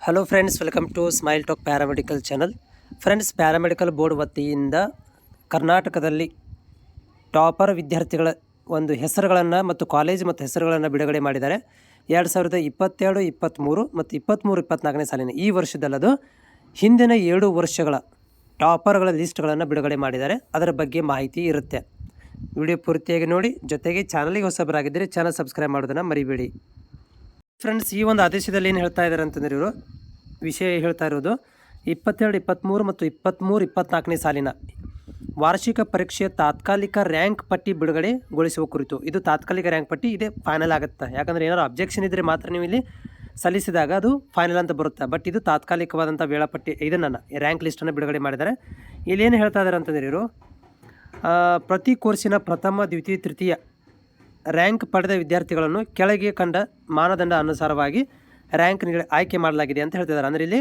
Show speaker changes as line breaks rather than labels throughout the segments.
Hello friends welcome to smile talk paramedical channel friends paramedical board ವತಿಯಿಂದ ಕರ್ನಾಟಕದಲ್ಲಿ topper ವಿದ್ಯಾರ್ಥಿಗಳ ಒಂದು ಹೆಸರುಗಳನ್ನು ಮತ್ತು ಕಾಲೇಜ್ ಮತ್ತು ಹೆಸರುಗಳನ್ನು ಬಿಡುಗಡೆ ಮಾಡಿದ್ದಾರೆ. ಎರಡು ಸಾವಿರದ ಇಪ್ಪತ್ತೆರಡು ಇಪ್ಪತ್ತ್ಮೂರು ಮತ್ತು ಇಪ್ಪತ್ತ್ಮೂರು ಇಪ್ಪತ್ತ್ನಾಲ್ಕನೇ ಸಾಲಿನ ಈ ವರ್ಷದಲ್ಲದು ಹಿಂದಿನ ಏಳು ವರ್ಷಗಳ ಟಾಪರ್ಗಳ ಲಿಸ್ಟ್ಗಳನ್ನು ಬಿಡುಗಡೆ ಮಾಡಿದ್ದಾರೆ. ಅದರ ಬಗ್ಗೆ ಮಾಹಿತಿ ಇರುತ್ತೆ. ವಿಡಿಯೋ ಪೂರ್ತಿಯಾಗಿ ನೋಡಿ. ಜೊತೆಗೆ ಚಾನಲಿಗೆ ಹೊಸಬರಾಗಿದ್ದರೆ ಚಾನಲ್ ಸಬ್ಸ್ಕ್ರೈಬ್ ಮಾಡೋದನ್ನು ಮರಿಬೇಡಿ. ಫ್ರೆಂಡ್ಸ್ ಈ ಒಂದು ಆದೇಶದಲ್ಲಿ ಏನು ಹೇಳ್ತಾ ಇದ್ದಾರೆ ಅಂತಂದ್ರೆ ಇವರು ವಿಷಯ ಹೇಳ್ತಾ ಇರೋದು, ಇಪ್ಪತ್ತೆರಡು ಇಪ್ಪತ್ತ್ಮೂರು ಮತ್ತು ಇಪ್ಪತ್ತ್ಮೂರು ಇಪ್ಪತ್ನಾಲ್ಕನೇ ಸಾಲಿನ ವಾರ್ಷಿಕ ಪರೀಕ್ಷೆಯ ತಾತ್ಕಾಲಿಕ ರ್ಯಾಂಕ್ ಪಟ್ಟಿ ಬಿಡುಗಡೆಗೊಳಿಸುವ ಕುರಿತು. ಇದು ತಾತ್ಕಾಲಿಕ ರ್ಯಾಂಕ್ ಪಟ್ಟಿ, ಇದೇ ಫೈನಲ್ ಆಗುತ್ತೆ. ಯಾಕಂದರೆ ಏನಾದ್ರು ಅಬ್ಜೆಕ್ಷನ್ ಇದ್ದರೆ ಮಾತ್ರ ನೀವು ಇಲ್ಲಿ ಸಲ್ಲಿಸಿದಾಗ ಅದು ಫೈನಲ್ ಅಂತ ಬರುತ್ತೆ. ಬಟ್ ಇದು ತಾತ್ಕಾಲಿಕವಾದಂಥ ವೇಳಾಪಟ್ಟಿ ಇದನ್ನು ರ್ಯಾಂಕ್ ಲಿಸ್ಟನ್ನು ಬಿಡುಗಡೆ ಮಾಡಿದ್ದಾರೆ. ಇಲ್ಲಿ ಏನು ಹೇಳ್ತಾ ಇದ್ದಾರೆ ಅಂತಂದ್ರೆ ಇವರು ಪ್ರತಿ ಕೋರ್ಸಿನ ಪ್ರಥಮ, ದ್ವಿತೀಯ, ತೃತೀಯ ರ್ಯಾಂಕ್ ಪಡೆದ ವಿದ್ಯಾರ್ಥಿಗಳನ್ನು ಕೆಳಗೆ ಕಂಡ ಮಾನದಂಡ ಅನುಸಾರವಾಗಿ ರ್ಯಾಂಕ್ ನೀಡ ಆಯ್ಕೆ ಮಾಡಲಾಗಿದೆ ಅಂತ ಹೇಳ್ತಿದ್ದಾರೆ. ಅಂದರೆ ಇಲ್ಲಿ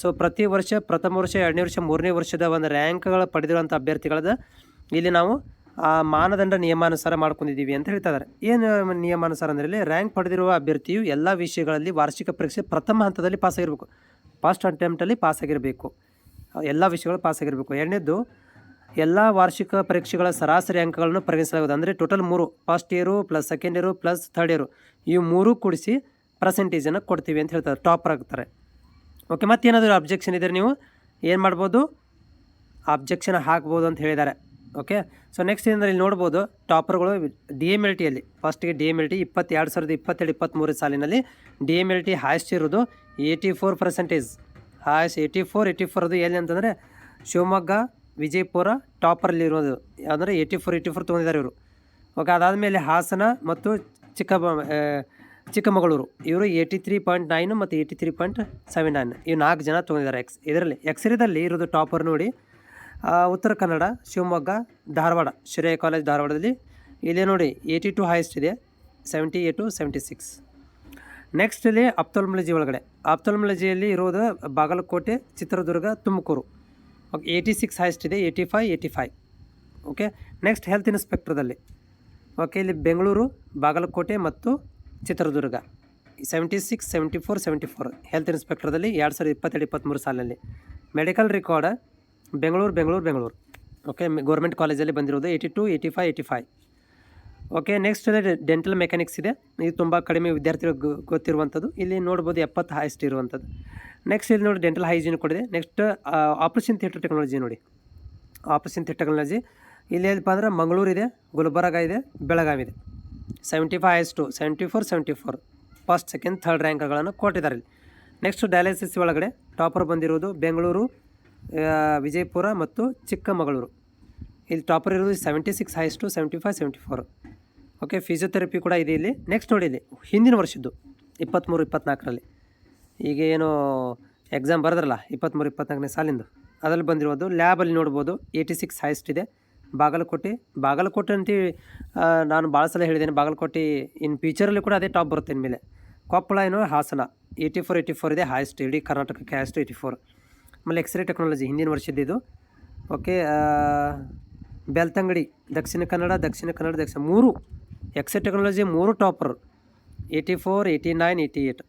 ಸೊ ಪ್ರತಿ ವರ್ಷ, ಪ್ರಥಮ ವರ್ಷ, ಎರಡನೇ ವರ್ಷ, ಮೂರನೇ ವರ್ಷದ ಒಂದು ರ್ಯಾಂಕ್ಗಳ ಪಡೆದಿರುವಂಥ ಅಭ್ಯರ್ಥಿಗಳದ ಇಲ್ಲಿ ನಾವು ಆ ಮಾನದಂಡ ನಿಯಮಾನುಸಾರ ಮಾಡ್ಕೊಂಡಿದ್ದೀವಿ ಅಂತ ಹೇಳ್ತಾ ಇದ್ದಾರೆ. ಏನು ನಿಯಮಾನುಸಾರ ಅಂದರೆ ಇಲ್ಲಿ ರ್ಯಾಂಕ್ ಪಡೆದಿರುವ ಅಭ್ಯರ್ಥಿಯು ಎಲ್ಲ ವಿಷಯಗಳಲ್ಲಿ ವಾರ್ಷಿಕ ಪರೀಕ್ಷೆ ಪ್ರಥಮ ಹಂತದಲ್ಲಿ ಪಾಸ್ ಆಗಿರಬೇಕು ಫಸ್ಟ್ ಅಟೆಂಪ್ಟಲ್ಲಿ ಪಾಸಾಗಿರಬೇಕು. ಎಲ್ಲ ವಿಷಯಗಳು ಪಾಸಾಗಿರಬೇಕು. ಎರಡನೇದು ಎಲ್ಲ ವಾರ್ಷಿಕ ಪರೀಕ್ಷೆಗಳ ಸರಾಸರಿ ಅಂಕಗಳನ್ನು ಪರಿಗಣಿಸಲಾಗುತ್ತದೆ ಅಂದರೆ ಟೋಟಲ್ ಮೂರು first year plus second year plus third year ಈ ಮೂರು ಕೂಡಿಸಿ ಪರ್ಸೆಂಟೇಜನ್ನು ಕೊಡ್ತೀವಿ ಅಂತ ಹೇಳ್ತಾರೆ ಟಾಪರ್ ಆಗ್ತಾರೆ. ಓಕೆ ಮತ್ತೇನಾದರೂ ಅಬ್ಜೆಕ್ಷನ್ ಇದ್ದರೆ ನೀವು ಏನು ಮಾಡ್ಬೋದು? ಅಬ್ಜೆಕ್ಷನ್ ಹಾಕ್ಬೋದು ಅಂತ ಹೇಳಿದ್ದಾರೆ. ಓಕೆ ಸೊ ನೆಕ್ಸ್ಟ್ ಏನಂದ್ರೆ ಇಲ್ಲಿ ನೋಡ್ಬೋದು ಟಾಪರ್ಗಳು ಡಿ ಎಂ ಎಲ್ ಟಿಯಲ್ಲಿ ಫಸ್ಟಿಗೆ ಡಿ ಎಂ ಎಲ್ ಟಿ ಇಪ್ಪತ್ತೆರಡು ಸಾವಿರದ ಇಪ್ಪತ್ತೆರಡು, ಇಪ್ಪತ್ತ್ಮೂರು ಸಾಲಿನಲ್ಲಿ D M L T highest ಇರೋದು eighty four percentage highest eighty four eighty four ಅದು ಎಲ್ಲಿ ಅಂತಂದರೆ ಶಿವಮೊಗ್ಗ ವಿಜಯಪುರ ಟಾಪರಲ್ಲಿ ಇರೋದು ಅಂದರೆ ಏಯ್ಟಿ ಫೋರ್ ಏಯ್ಟಿ ಫೋರ್ ತೊಗೊಂಡಿದ್ದಾರೆ ಇವರು. ಓಕೆ ಅದಾದಮೇಲೆ ಹಾಸನ ಮತ್ತು ಚಿಕ್ಕ ಚಿಕ್ಕಮಗಳೂರು. ಇವರು ಏಯ್ಟಿ ತ್ರೀ ಪಾಯಿಂಟ್ ನೈನು ಮತ್ತು eighty three point seven nine ಇವು ನಾಲ್ಕು ಜನ ತೊಗೊಂಡಿದ್ದಾರೆ ಎಕ್ಸ್ ಇದರಲ್ಲಿ ಎಕ್ಸ್ರೇದಲ್ಲಿ ಇರೋದು ಟಾಪರ್ ನೋಡಿ. ಉತ್ತರ ಕನ್ನಡ, ಶಿವಮೊಗ್ಗ, ಧಾರವಾಡ ಶ್ರೇಯ ಕಾಲೇಜ್ ಧಾರವಾಡದಲ್ಲಿ. ಇಲ್ಲಿ ನೋಡಿ ಏಯ್ಟಿ ಟು ಹೈಯೆಸ್ಟ್ ಇದೆ seventy eight seventy six next ಇಲ್ಲಿ ಅಪ್ತಲ್ಮಲಜಿ ಒಳಗಡೆ. ಅಪ್ತಲ್ಮಲಜಿಯಲ್ಲಿ ಇರೋದು Bagalkot, Chitradurga, Tumakuru. Okay eighty six highest ಇದೆ eighty five eighty five okay next health ಇನ್ಸ್ಪೆಕ್ಟ್ರದಲ್ಲಿ okay ಇಲ್ಲಿ ಬೆಂಗಳೂರು ಬಾಗಲಕೋಟೆ ಮತ್ತು Chitradurga seventy six seventy four seventy four health ಇನ್ಸ್ಪೆಕ್ಟ್ರದಲ್ಲಿ ಎರಡು ಸಾವಿರದ ಇಪ್ಪತ್ತೆರಡು ಇಪ್ಪತ್ತ್ಮೂರು ಸಾಲಲ್ಲಿ. Medical record Bengaluru Bengaluru Bengaluru okay government ಕಾಲೇಜಲ್ಲಿ ಬಂದಿರೋದು eighty two eighty five eighty five okay next dental mechanics ಇದೆ. ಇದು ತುಂಬ ಕಡಿಮೆ ವಿದ್ಯಾರ್ಥಿಗಳಿಗೆ ಗೊತ್ತಿರುವಂಥದ್ದು. ಇಲ್ಲಿ ನೋಡ್ಬೋದು ಎಪ್ಪತ್ತು ಹೈಸ್ಟ್ ಇರುವಂಥದ್ದು. ನೆಕ್ಸ್ಟ್ ಇಲ್ಲಿ ನೋಡಿ ಡೆಂಟಲ್ ಹೈಜೀನ್ ಕೊಡಿದೆ. ನೆಕ್ಸ್ಟ್ ಆಪರೇಷನ್ ಥಿಯೇಟರ್ ಟೆಕ್ನಾಲಜಿ ನೋಡಿ. ಆಪರೇಷನ್ ಥಿಯೇಟರ್ ಟೆಕ್ನಾಲಜಿ ಇಲ್ಲಿ ಏನಪ್ಪ ಅಂದ್ರೆ ಮಂಗಳೂರು ಇದೆ, ಗುಲ್ಬರ್ಗ ಇದೆ, ಬೆಳಗಾವಿ ಇದೆ. Seventy five highest seventy four seventy four first second third ರ್ಯಾಂಕ್ಗಳನ್ನು ಕೊಟ್ಟಿದ್ದಾರೆ ಇಲ್ಲಿ. ನೆಕ್ಸ್ಟ್ ಡಯಾಲಿಸಿಸ್ ಒಳಗಡೆ ಟಾಪರ್ ಬಂದಿರೋದು ಬೆಂಗಳೂರು ವಿಜಯಪುರ ಮತ್ತು ಚಿಕ್ಕಮಗಳೂರು. ಇಲ್ಲಿ ಟಾಪರ್ ಇರೋದು seventy six highest seventy five seventy four okay physiotherapy ಕೂಡ ಇದೆ ಇಲ್ಲಿ. ನೆಕ್ಸ್ಟ್ ನೋಡಿ ಇಲ್ಲಿ, ಹಿಂದಿನ ವರ್ಷದ್ದು ಇಪ್ಪತ್ತ್ಮೂರು ಇಪ್ಪತ್ತ್ನಾಲ್ಕರಲ್ಲಿ ಈಗ ಏನು ಎಕ್ಸಾಮ್ ಬರೆದ್ರಲ್ಲ ಇಪ್ಪತ್ತ್ಮೂರು ಇಪ್ಪತ್ತ್ನಾಲ್ಕನೇ ಸಾಲಿಂದು. ಅದರಲ್ಲಿ ಬಂದಿರೋದು ಲ್ಯಾಬಲ್ಲಿ ನೋಡ್ಬೋದು ಏಯ್ಟಿ ಸಿಕ್ಸ್ ಹೈಯೆಸ್ಟ್ ಇದೆ. ಬಾಗಲಕೋಟೆ ಬಾಗಲಕೋಟೆ ಅಂತ ನಾನು ಭಾಳ ಸಲ ಹೇಳಿದ್ದೇನೆ, ಬಾಗಲಕೋಟೆ ಇನ್ ಫ್ಯೂಚರಲ್ಲಿ ಕೂಡ ಅದೇ ಟಾಪ್ ಬರುತ್ತೆ ಇನ್ಮೇಲೆ. ಕೊಪ್ಪಳ ಏನು Hassan eighty four eighty four ಇದೆ ಹೈಯೆಸ್ಟ್ ಇಡೀ ಕರ್ನಾಟಕಕ್ಕೆ ಹೈಯೆಸ್ಟ್ ಏಯ್ಟಿ ಫೋರ್ ಆಮೇಲೆ ಎಕ್ಸ್ರೇ ಟೆಕ್ನಾಲಜಿ ಹಿಂದಿನ ವರ್ಷದ್ದು ಇದು. ಓಕೆ ಬೆಳ್ತಂಗಡಿ, ದಕ್ಷಿಣ ಕನ್ನಡ ದಕ್ಷಿಣ ಕನ್ನಡ, ದಕ್ಷಿಣ ಮೂರು ಎಕ್ಸ್ರೇ ಟೆಕ್ನಾಲಜಿ ಮೂರು topper eighty four eighty nine eighty eight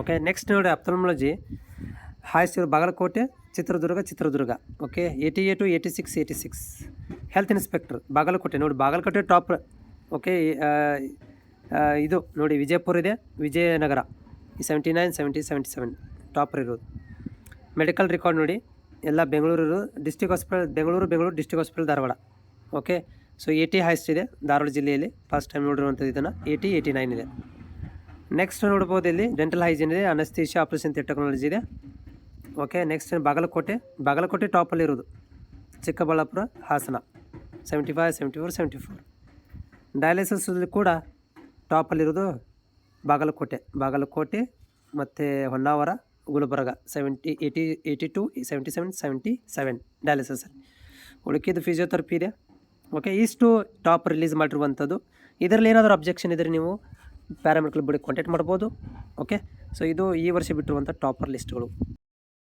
okay next ನೋಡಿ ophthalmology highest Bagalkot, Chitradurga Chitradurga. Okay eighty eight eighty six eighty six health inspector Bagalkot ನೋಡಿ Bagalkot top okay ಇದು ನೋಡಿ, ವಿಜಯಪುರ ಇದೆ, Vijayanagara. Seventy nine seventy seventy seven topper ಇರೋದು. Medical record ನೋಡಿ, ಎಲ್ಲ Bengaluru district hospital Bengaluru Bengaluru district hospital Dharwad. Okay so eighty highest ಇದೆ, ಧಾರವಾಡ ಜಿಲ್ಲೆಯಲ್ಲಿ. First time ನೋಡಿರುವಂಥದ್ದು ಇದನ್ನು ಏಯ್ಟಿ ಏಯ್ಟಿ ನೈನ್ ಇದೆ. ನೆಕ್ಸ್ಟ್ ನೋಡ್ಬೋದು ಇಲ್ಲಿ ಡೆಂಟಲ್ ಹೈಜೀನ್ ಇದೆ ಅನಸ್ತೇಷಿಯಾ ಆಪರೇಷನ್ ಟೆಕ್ನಾಲಜಿ ಇದೆ. Okay next Bagalkot. ಬಾಗಲಕೋಟೆ ಟಾಪಲ್ಲಿ ಇರೋದು. Chikkaballapur, Hassan. Seventy five seventy four seventy four ಡಯಾಲಿಸಲ್ಲಿ ಕೂಡ ಟಾಪಲ್ಲಿರೋದು ಬಾಗಲಕೋಟೆ. ಬಾಗಲಕೋಟೆ ಮತ್ತು Honnavar, Gulbarga seventy eighty eighty two seventy seven seventy seven dialysis ಉಳಿಕಿದ್ದು physiotherapy ಇದೆ. ಓಕೆ ಇಷ್ಟು ಟಾಪ್ ರಿಲೀಸ್ ಮಾಡಿರುವಂಥದ್ದು. ಇದರಲ್ಲಿ ಏನಾದರೂ ಅಬ್ಜೆಕ್ಷನ್ ಇದ್ದರೆ ನೀವು ಪ್ಯಾರಾಮೆಡಿಕಲ್ ಬಿಡಿ ಕಾಂಟ್ಯಾಕ್ಟ್ ಮಾಡ್ಬೋದು ಓಕೆ ಸೊ ಇದು ಈ ವರ್ಷ ಬಿಟ್ಟಿರುವಂಥ ಟಾಪರ್ ಲಿಸ್ಟ್ಗಳು